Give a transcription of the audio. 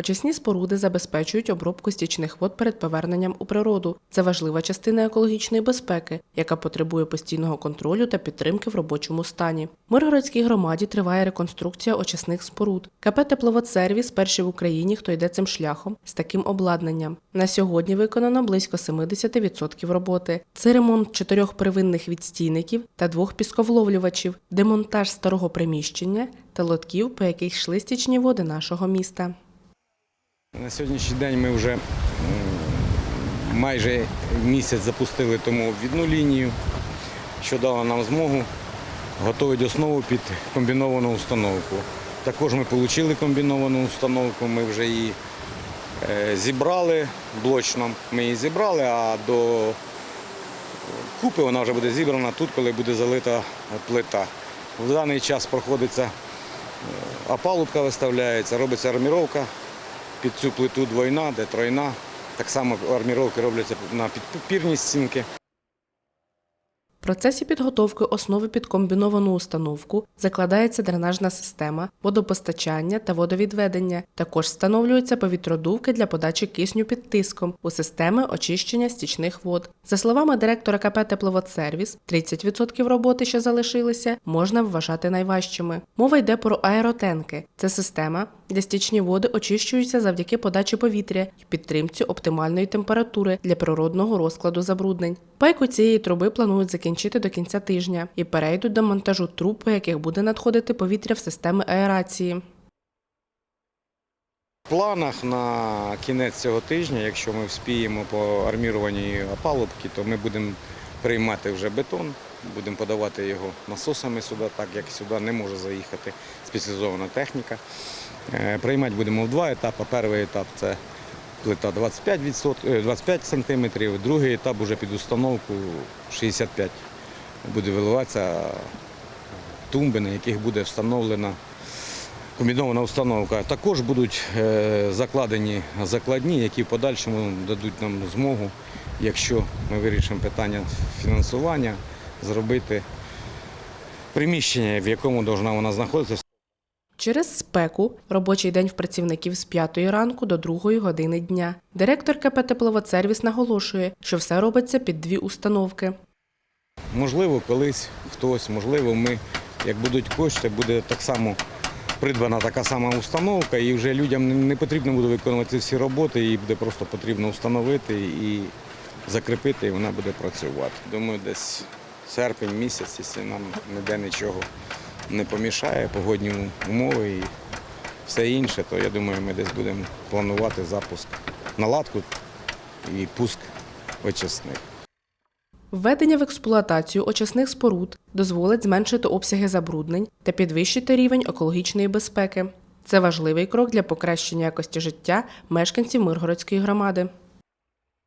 Очисні споруди забезпечують обробку стічних вод перед поверненням у природу. Це важлива частина екологічної безпеки, яка потребує постійного контролю та підтримки в робочому стані. Миргородській громаді триває реконструкція очисних споруд. КП «Тепловодсервіс» перший в Україні, хто йде цим шляхом з таким обладнанням. На сьогодні виконано близько 70% роботи. Це ремонт чотирьох первинних відстійників та двох пісковловлювачів, демонтаж старого приміщення та лотків, по яких йшли стічні води нашого міста. На сьогоднішній день ми вже майже місяць запустили тому обвідну лінію, що дало нам змогу готувати основу під комбіновану установку. Також ми отримали комбіновану установку, ми вже її е, зібрали блочно. Ми її зібрали, а до купи вона вже буде зібрана тут, коли буде залита плита. В даний час проходиться е, опалубка виставляється, робиться арміровка під цю плиту двойна, де тройна. Так само арміровки робляться на підпірні стінки. В процесі підготовки основи під комбіновану установку закладається дренажна система, водопостачання та водовідведення. Також встановлюються повітродувки для подачі кисню під тиском у системи очищення стічних вод. За словами директора КП «Тепловодсервіс», 30% роботи, що залишилися, можна вважати найважчими. Мова йде про аеротенки. Це система, де стічні води очищуються завдяки подачі повітря і підтримці оптимальної температури для природного розкладу забруднень. Пайку цієї труби планують закінчити до кінця тижня і перейдуть до монтажу труб, по яких буде надходити повітря в системи аерації. В планах на кінець цього тижня, якщо ми вспіємо по арміруванні опалубки, то ми будемо приймати вже бетон, будемо подавати його насосами сюди, так як сюди не може заїхати спеціалізована техніка. Е, Приймати будемо в два етапи. Перший етап це плита 25, е, 25 см, другий етап вже під установку 65 буде виливатися тумби, на яких буде встановлена комбінована установка. Також будуть е, закладені закладні, які в подальшому дадуть нам змогу, якщо ми вирішимо питання фінансування, зробити приміщення, в якому вона знаходитися. Через спеку робочий день в працівників з 5 ранку до 2 години дня. Директор КП «Тепловодсервіс» наголошує, що все робиться під дві установки. Можливо, колись хтось, можливо, ми, як будуть кошти, буде так само придбана така сама установка, і вже людям не- не потрібно буде виконувати всі роботи, її буде просто потрібно встановити і закріпити, і вона буде працювати. Думаю, десь серпень місяць, якщо нам ніде нічого не помішає, погодні умови і все інше, то я думаю, ми десь будемо планувати запуск наладку і пуск очисних. Введення в експлуатацію очисних споруд дозволить зменшити обсяги забруднень та підвищити рівень екологічної безпеки. Це важливий крок для покращення якості життя мешканців Миргородської громади.